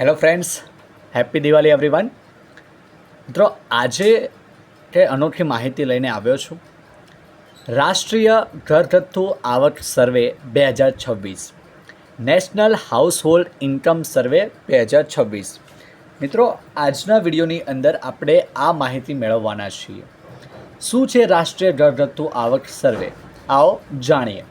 Hello friends happy Diwali everyone મિત્રો, આજે તે અનોખી માહિતી લઈને આવ્યો છું. રાષ્ટ્રીય ઘરગથ્થુ આવક સર્વે બે હજાર છવ્વીસ. નેશનલ હાઉસહોલ્ડ ઇન્કમ સર્વે બે હજાર છવ્વીસ. મિત્રો, આજના વિડીયોની અંદર આપણે આ માહિતી મેળવવાના છીએ. શું છે રાષ્ટ્રીય ઘરગથ્થુ આવક સર્વે? આવો જાણીએ.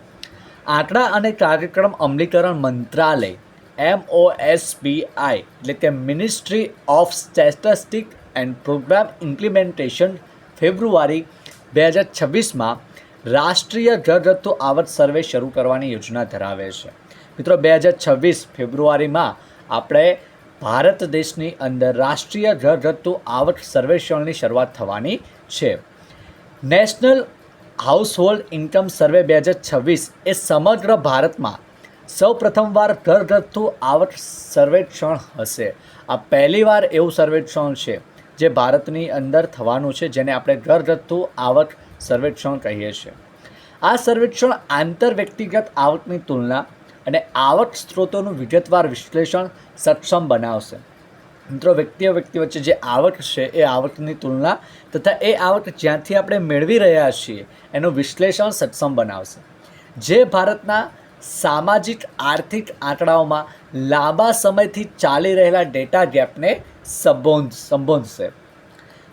આંકડા અને કાર્યક્રમ અમલીકરણ મંત્રાલય એમઓએસબીઆઈ એટલે કે ministry of statistic and program implementation ફેબ્રુઆરી બે હજાર છવ્વીસમાં રાષ્ટ્રીય ઘરગથ્થુ આવક સર્વે શરૂ કરવાની યોજના ધરાવે છે. મિત્રો, બે હજાર છવ્વીસ ફેબ્રુઆરીમાં આપણે ભારત દેશની અંદર રાષ્ટ્રીય ઘરગથ્થુ આવક સર્વેક્ષણની શરૂઆત થવાની છે. નેશનલ હાઉસહોલ્ડ ઇન્કમ સર્વે બે હજાર છવ્વીસ એ સમગ્ર ભારતમાં સૌ પ્રથમવાર ઘરગથ્થુ આવક સર્વેક્ષણ હશે. આ પહેલીવાર એવું સર્વેક્ષણ છે, જે ભારતની અંદર થવાનું છે, જેને આપણે ઘરગથ્થુ આવક સર્વેક્ષણ કહીએ છીએ. આ સર્વેક્ષણ આંતર વ્યક્તિગત આવકની તુલના અને આવક સ્ત્રોતોનું વિગતવાર વિશ્લેષણ સક્ષમ બનાવશે. મિત્રો વ્યક્તિઓ વ્યક્તિ વચ્ચે જે આવક છે, એ આવકની તુલના તથા એ આવક જ્યાંથી આપણે મેળવી રહ્યા છીએ, એનું વિશ્લેષણ સક્ષમ બનાવશે. જે ભારતના સામાજિક, આર્થિક આંકડાઓમાં લાંબા સમયથી ચાલી રહેલા ડેટા ગેપને સંબોધ, સંબોધશે.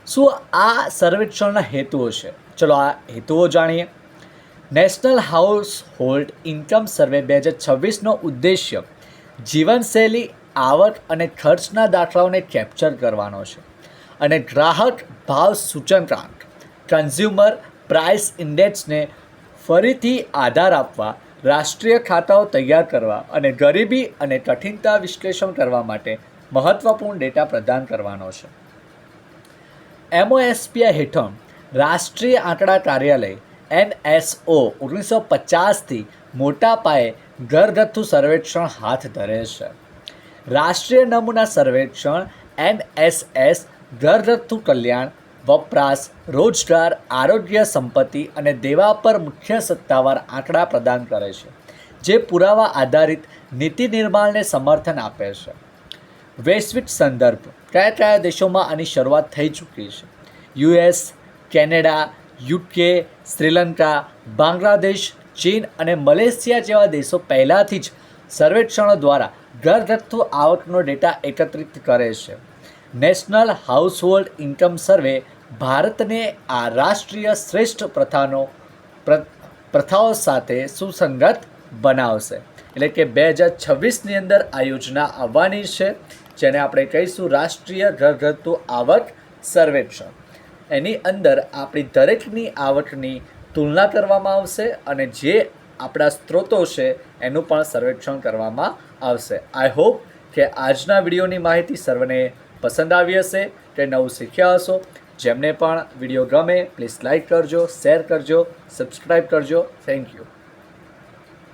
શું આ સર્વેક્ષણના હેતુઓ છે? ચલો આ હેતુઓ જાણીએ. National household income survey બે હજાર છવ્વીસનો ઉદ્દેશ્ય જીવનશૈલી, આવક અને ખર્ચના દાખલાઓને કેપ્ચર કરવાનો છે અને ગ્રાહક ભાવ સૂચકાંક, કન્ઝ્યુમર પ્રાઇસ ઇન્ડેક્સને ફરીથી આધાર આપવા રાષ્ટ્રીય ખાતાઓ તૈયાર કરવા અને ગરીબી અને કઠિનતા વિશ્લેષણ કરવા માટે મહત્વપૂર્ણ ડેટા પ્રદાન કરવાનો છે. એમઓએસપીઆઈ હેઠળ રાષ્ટ્રીય આંકડા કાર્યાલય એનએસઓ ઓગણીસો પચાસથી મોટા પાયે ઘરગથ્થુ સર્વેક્ષણ હાથ ધરે છે. રાષ્ટ્રીય નમૂના સર્વેક્ષણ એનએસએસ ઘરગથ્થુ કલ્યાણ વપરાશ, રોજગાર, આરોગ્ય, સંપત્તિ અને દેવા પર મુખ્ય સત્તાવાર આંકડા પ્રદાન કરે છે, જે પુરાવા આધારિત નીતિ નિર્માણને સમર્થન આપે છે. વૈશ્વિક સંદર્ભ, કયા કયા દેશોમાં આની શરૂઆત થઈ ચૂકી છે? US, Canada, UK, Sri Lanka, Bangladesh, ચીન અને મલેશિયા જેવા દેશો પહેલાંથી જ સર્વેક્ષણો દ્વારા ઘરગથ્થુ આવકનો ડેટા એકત્રિત કરે છે. નેશનલ હાઉસહોલ્ડ ઇન્કમ સર્વે ભારતને આ રાષ્ટ્રીય શ્રેષ્ઠ પ્રથાનો પ્રથાઓ સાથે સુસંગત બનાવશે. એટલે કે બે હજાર છવ્વીસની અંદર આ યોજના આવવાની છે, જેને આપણે કહીશું રાષ્ટ્રીય ઘરગથ્થુ આવક સર્વેક્ષણ. એની અંદર આપણી દરેકની આવકની તુલના કરવામાં આવશે અને જે આપણા સ્ત્રોતો છે એનું પણ સર્વેક્ષણ કરવામાં આવશે. આઈ હોપ કે આજના વિડીયોની માહિતી સર્વને પસંદ આવી હશે, કે નવું શીખ્યા હશો. જેમને પણ વીડિયો ગમે પ્લીઝ લાઇક કરજો શેર કરજો સબસ્ક્રાઈબ કરજો. Thank you